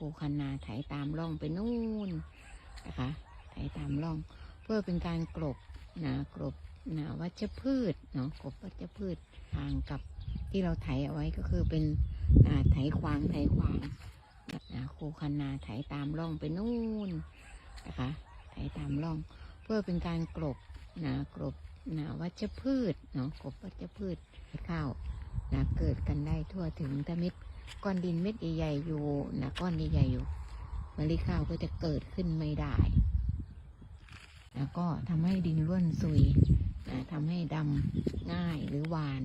คูคันนาไถตามร่องไปนู่นนะคะไถตามร่อง เพื่อเป็นการกลบนะกลบนะวัชพืชเนาะกลบวัชพืชทางกับที่เราไถเอาไว้ก็คือเป็นอ่าไถควางไถควางนะคูคันนาไถตามร่องไปนู่นนะคะไถตามร่อง เพื่อเป็นการกลบนะกลบนะวัชพืชเนาะกลบวัชพืชให้ข้าวนะเกิดกันได้ทั่วถึงถ้าเม็ด ก้อนดินเม็ดใหญ่ๆอยู่นะก้อนใหญ่ๆอยู่มะลิข้าวก็จะเกิดขึ้นไม่ได้ แล้วก็ทำให้ดินร่วนซุยนะทำให้ดำง่ายหรือหวาน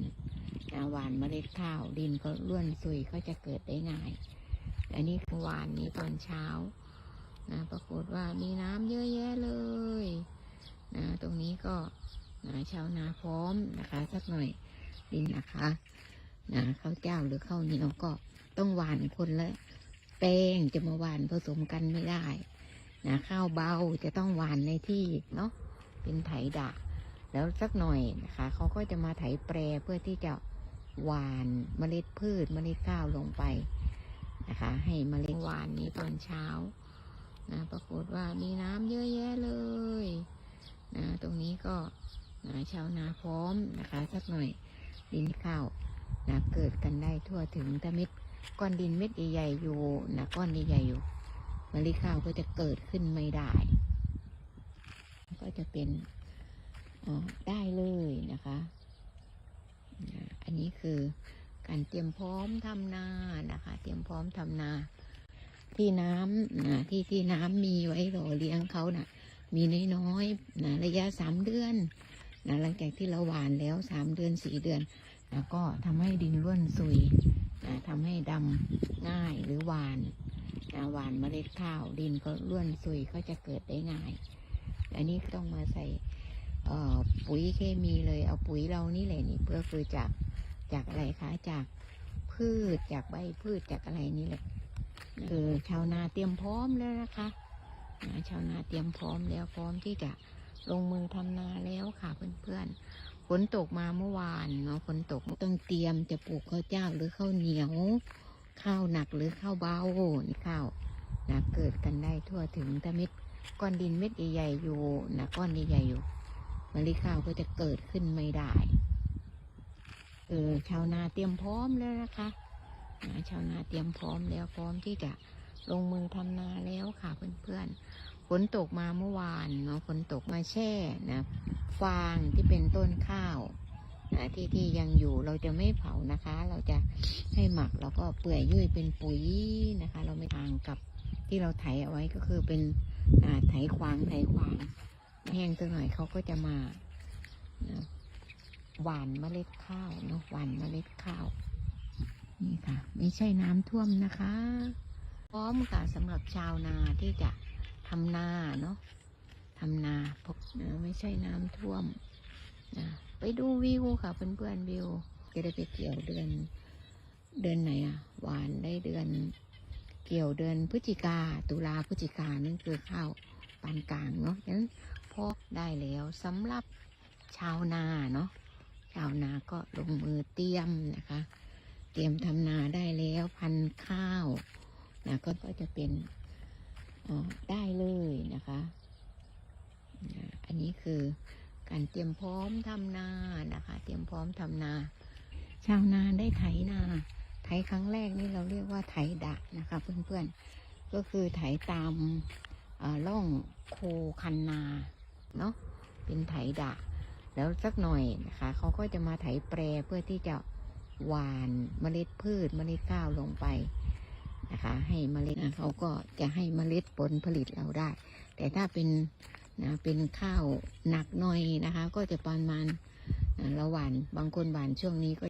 นะหวานเมล็ดข้าวดินก็ร่วนซุยก็จะเกิดได้ง่าย อันนี้คือหวานนี้ตอนเช้านะปรากฏว่ามีน้ำเยอะแยะเลยนะตรงนี้ก็นะชาวนาพร้อมนะคะสักหน่อยดินนะคะ นะข้าวเจ้าหรือข้าวเหนียวก็ต้องหวานคนละแป้งจะมาหวานผสมกันไม่ได้นะข้าวเบาจะต้องหวานในที่เนาะเป็นไถดะแล้วสักหน่อยนะคะเขาก็จะมาไถแปรเพื่อที่จะหวานเมล็ดพืชเมล็ดข้าวลงไปนะคะ ให้เมล็ดหวานนี้ตอนเช้านะปรากฏว่ามีน้ำเยอะแยะเลยนะตรงนี้ก็นะชาวนาพร้อมนะคะ สักหน่อยดินข้าว นะเกิดกันได้ทั่วถึงถ้าเม็ดก้อนดินเม็ดใหญ่ๆอยู่นะก้อนใหญ่ๆอยู่มะลิข้าวก็จะเกิดขึ้นไม่ได้ ก็จะเป็นได้เลยนะคะนะอันนี้คือการเตรียมพร้อมทำนานะคะ เตรียมพร้อมทำนา ที่น้ำนะที่ที่น้ำมีไว้รอเลี้ยงเขานะ่ะ มีน้อยๆนะระยะสามเดือนนะหลังจากที่เราหวานแล้วสามเดือนสี่เดือน นะก็ทำให้ดินร่วนซุยนะทำให้ดำง่ายหรือหวานนะหวานเมล็ดข้าวดินก็ร่วนซุยก็จะเกิดได้ง่าย อันนี้ต้องมาใส่ปุ๋ยเคมีเลยเอาปุ๋ยเรานี่แหละนี่เพื่อคือจากจากอะไรคะจากพืชจากใบพืชจากอะไรนี่แหละคือชาวนาเตรียมพร้อมแล้วนะคะนะชาวนาเตรียมพร้อมแล้วพร้อมที่จะลงมือทำนาแล้วค่ะเพื่อนๆ ฝนตกมาเมื่อวานเนาะฝนตกต้องเตรียมจะปลูกข้าวเจ้าหรือข้าวเหนียว ข้าวหนักหรือข้าวเบาข้าวนะเกิดกันได้ทั่วถึงถ้าเม็ดก้อนดินเม็ดใหญ่ๆอยู่นะก้อนใหญ่ๆอยู่มะลิข้าวก็จะเกิดขึ้นไม่ได้เออชาวนาเตรียมพร้อมแล้วนะคะนะชาวนาเตรียมพร้อมแล้วพร้อมที่จะลงมือทำนาแล้วค่ะเพื่อนๆ ฝนตกมาเมื่อวานเนาะฝนตกมาแช่นะฟางที่เป็นต้นข้าวนะที่ที่ยังอยู่เราจะไม่เผานะคะ เราจะให้หมักแล้วก็เปื่อยยุ่ยเป็นปุ๋ยนะคะ เราไม่ทางกับที่เราไถเอาไว้ก็คือเป็นไถควางไถควาง แห้งสักหน่อยเขาก็จะมานะหว่านเมล็ดข้าวเนาะหว่านเมล็ดข้าว นี่ค่ะ ไม่ใช่น้ำท่วมนะคะ พร้อมค่ะสำหรับชาวนาที่จะ ทำนาเนาะทำนาพบนะไม่ใช่น้ำท่วมนะไปดูวิวค่ะเพื่อนๆวิวจะได้ไปเกี่ยวเดือน เดือนไหนอะหวานได้เดือน เกี่ยวเดือนพฤศจิกาตุลาพฤศจิกานั่นคือข้าวปานกลางเนาะฉะนั้นพอได้แล้วสำหรับชาวนาเนาะชาวนาก็ลงมือเตรียมนะคะ เตรียมทำนาได้แล้วพันข้าวนะก็จะเป็น ได้เลยนะคะ อันนี้คือการเตรียมพร้อมทำนานะคะ เตรียมพร้อมทำนา ชาวนาได้ไถนาไถครั้งแรกนี่เราเรียกว่าไถดะนะคะเพื่อนๆ ก็คือไถตามเอ่อร่องโคคันนาเนาะเป็นไถดะ แล้วสักหน่อยนะคะเขาก็จะมาไถแปรเพื่อที่จะหวานเมล็ดพืชเมล็ดข้าวลงไป นะคะ ให้เมล็ดนะเขาก็จะให้เมล็ดผลผลิตเราได้ แต่ถ้าเป็นนะเป็นข้าวหนักหน่อยนะคะ ก็จะประมาณนะราหวานบางคนหวานช่วงนี้ก็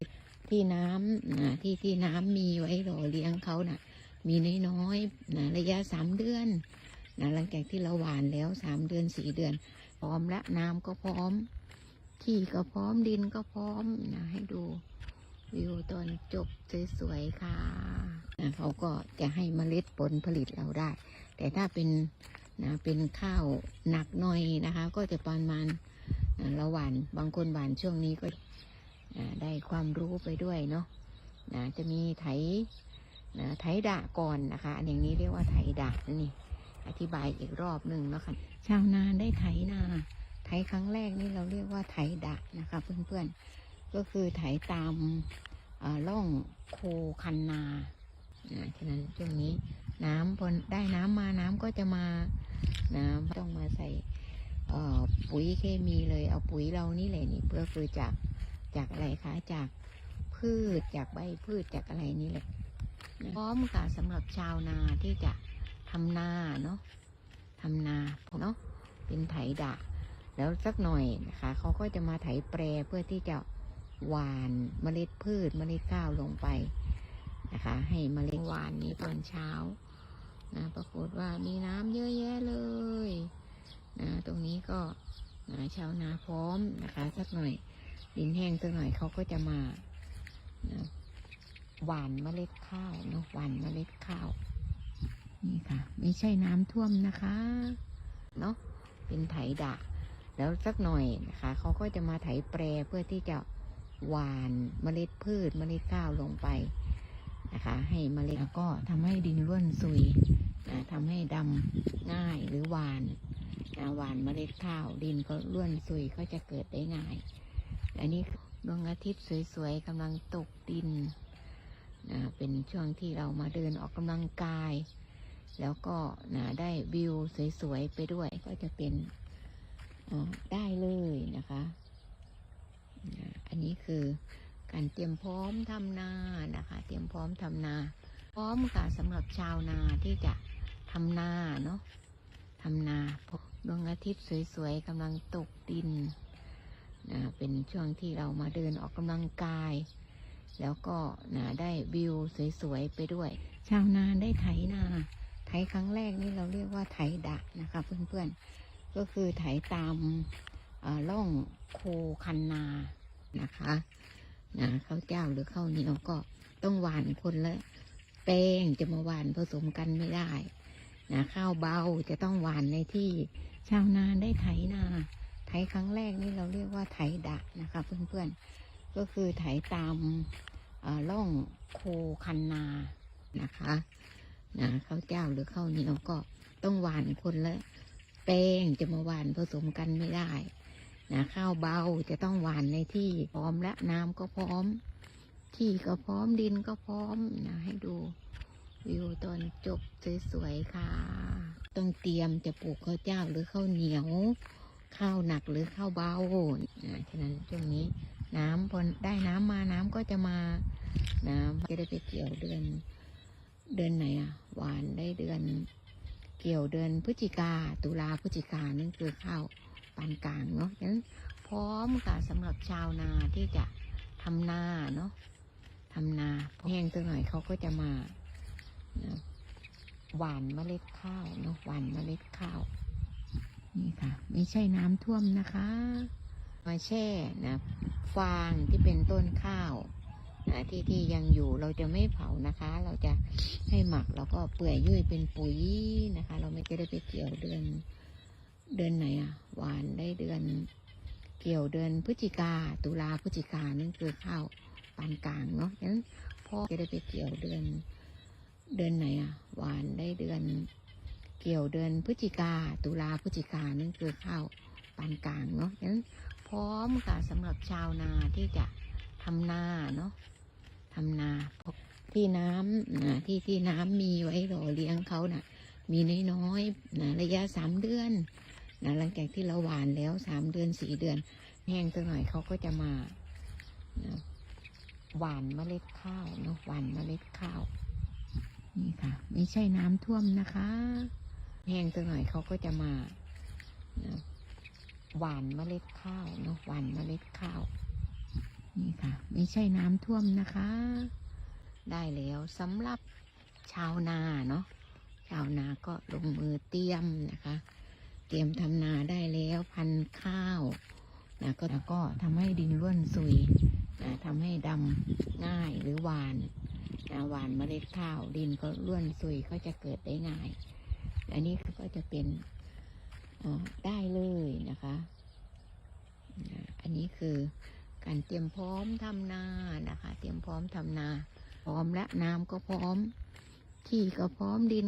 ที่น้ำนะที่ที่น้ำมีไว้รอเลี้ยงเขานะ่ะ มีน้อยๆนะระยะสามเดือนนะหลังจากที่เราหวานแล้วสามเดือนสี่เดือน พร้อมละน้ำก็พร้อมที่ก็พร้อมดินก็พร้อมนะให้ดูวิวตอนจบสวยๆค่ะ นะเขาก็จะให้เมล็ดผลผลิตเราได้ แต่ถ้าเป็นนะเป็นข้าวหนักหน่อยนะคะ ก็จะประมาณนะหวานบางคนหวานช่วงนี้ก็นะได้ความรู้ไปด้วยเนาะนะจะมีไถนะไถดะก่อนนะคะ อันอย่างนี้เรียกว่าไถดะนี่ อธิบายอีกรอบหนึ่งแล้วค่ะชาวนาได้ไถนาไถครั้งแรกนี่เราเรียกว่าไถดะนะคะเพื่อนๆก็คือไถตามร่องโคคันนา ฉะนั้นช่วงนี้น้ำพอได้น้ำมาน้ำก็จะมานะไม่ต้องมาใส่ปุ๋ยเคมีเลยเอาปุ๋ยเรานี่แหละนี่เพื่อคือจากจากอะไรคะจากพืชจากใบพืชจากอะไรนี่แหละนะพร้อมค่ะสำหรับชาวนาที่จะทำนาเนาะทำนาเนาะเป็นไถดะ แล้วสักหน่อยนะคะเขาก็จะมาไถแปรเพื่อที่จะหวานเมล็ดพืชเมล็ดข้าวลงไป นะคะ ให้เมล็ดหวานนี้ตอนเช้านะปรากฏว่ามีน้ำเยอะแยะเลยนะตรงนี้ก็นะชาวนาพร้อมนะคะ สักหน่อยดินแห้งสักหน่อยเขาก็จะมานะหวานเมล็ดข้าวเนาะหวานเมล็ดข้าว นี่ค่ะ ไม่ใช่น้ำท่วมนะคะเนาะเป็นไถดะ แล้วสักหน่อยนะคะเขาก็จะมาไถแปรเพื่อที่จะหวานเมล็ดพืชเมล็ดข้าวลงไป นะคะ ให้เมล็ดแล้วก็ทำให้ดินร่วนซุยนะทำให้ดำง่ายหรือหวานนะหวานเมล็ดข้าวดินก็ร่วนซุยก็จะเกิดได้ง่าย อันนี้ดวงอาทิตย์สวยๆกำลังตกดินนะเป็นช่วงที่เรามาเดินออกกำลังกาย แล้วก็นะได้วิวสวยๆไปด้วยก็จะเป็นอ่าได้เลยนะคะอ่าอันนี้คือ การเตรียมพร้อมทำนานะคะ เตรียมพร้อมทำนา พร้อมค่ะสำหรับชาวนาที่จะทำนาเนาะทำนาดวงอาทิตย์สวยๆกำลังตกดินนะเป็นช่วงที่เรามาเดินออกกำลังกาย แล้วก็นะได้วิวสวยๆไปด้วย ชาวนาได้ไถนา ไถครั้งแรกนี่เราเรียกว่าไถดะนะคะเพื่อนๆ ก็คือไถตามร่องโคคันนานะคะ นะข้าวเจ้าหรือข้าวเหนียวก็ต้องหวานคนละแป้งจะมาหวานผสมกันไม่ได้นะข้าวเบาจะต้องหวานในที่ชาวนาได้ไถนาไถครั้งแรกนี่เราเรียกว่าไถดะนะคะเพื่อนๆก็คือไถตามร่องโคคันนานะคะนะข้าวเจ้าหรือข้าวเหนียวก็ต้องหวานคนละแป้งจะมาหวานผสมกันไม่ได้ นะข้าวเบาจะต้องหวานในที่พร้อมและน้ำก็พร้อม ที่ก็พร้อมดินก็พร้อมนะให้ดูวิวตอนจบสวยๆค่ะ ต้องเตรียมจะปลูกข้าวเจ้าหรือข้าวเหนียว ข้าวหนักหรือข้าวเบานะฉะนั้นช่วงนี้น้ำพอได้น้ำมาน้ำก็จะมาน้ำจะได้ไปเกี่ยวเดือน เดือนไหนอะ หวานได้เดือน เกี่ยวเดือนพฤศจิกาตุลาพฤศจิกานั่นคือข้าว ปานกลางเนาะฉะนั้นพร้อมค่ะสำหรับชาวนาที่จะทำนาเนาะทำนาแห้งสักหน่อยเขาก็จะมาหวานเมล็ดข้าวเนาะหวานเมล็ดข้าว นี่ค่ะ ไม่ใช่น้ำท่วมนะคะ มาแช่นะฟางที่เป็นต้นข้าวนะที่ที่ยังอยู่เราจะไม่เผานะคะ เราจะให้หมักแล้วก็เปื่อยยุ่ยเป็นปุ๋ยนะคะ เราไม่ได้ไปเกี่ยวเดือน เดือนไหนอะ หวานได้เดือน เกี่ยวเดือนพฤศจิกา ตุลาพฤศจิกานั่นคือข้าวปานกลางเนาะฉะนั้นพ่อจะได้ไปเกี่ยวเดือน เดือนไหนอะ หวานได้เดือน เกี่ยวเดือนพฤศจิกา ตุลาพฤศจิกานั่นคือข้าวปานกลางเนาะฉะนั้นพร้อมค่ะสำหรับชาวนาที่จะทำนาเนาะทำนาที่น้ำนะที่ที่น้ำมีไว้รอเลี้ยงเขานะ่ะ มีน้อยๆนะระยะสามเดือน นะหลังจากที่เราหวานแล้วสามเดือนสี่เดือน แห้งสักหน่อยเขาก็จะมานะหวานเมล็ดข้าวเนาะหวานเมล็ดข้าว นี่ค่ะ ไม่ใช่น้ำท่วมนะคะ แห้งสักหน่อยเขาก็จะมานะหวานเมล็ดข้าวเนาะหวานเมล็ดข้าว นี่ค่ะ ไม่ใช่น้ำท่วมนะคะ ได้แล้วสำหรับชาวนาเนาะชาวนาก็ลงมือเตรียมนะคะ เตรียมทำนาได้แล้วพันข้าวนะก็ก็ทำให้ดินร่วนซุยนะทำให้ดำง่ายหรือหวานนะหวานเมล็ดข้าวดินก็ร่วนซุยก็จะเกิดได้ง่าย อันนี้ก็จะเป็นได้เลยนะคะนะอันนี้คือการเตรียมพร้อมทำนานะคะ เตรียมพร้อมทำนา พร้อมและน้ำก็พร้อมที่ก็พร้อมดิน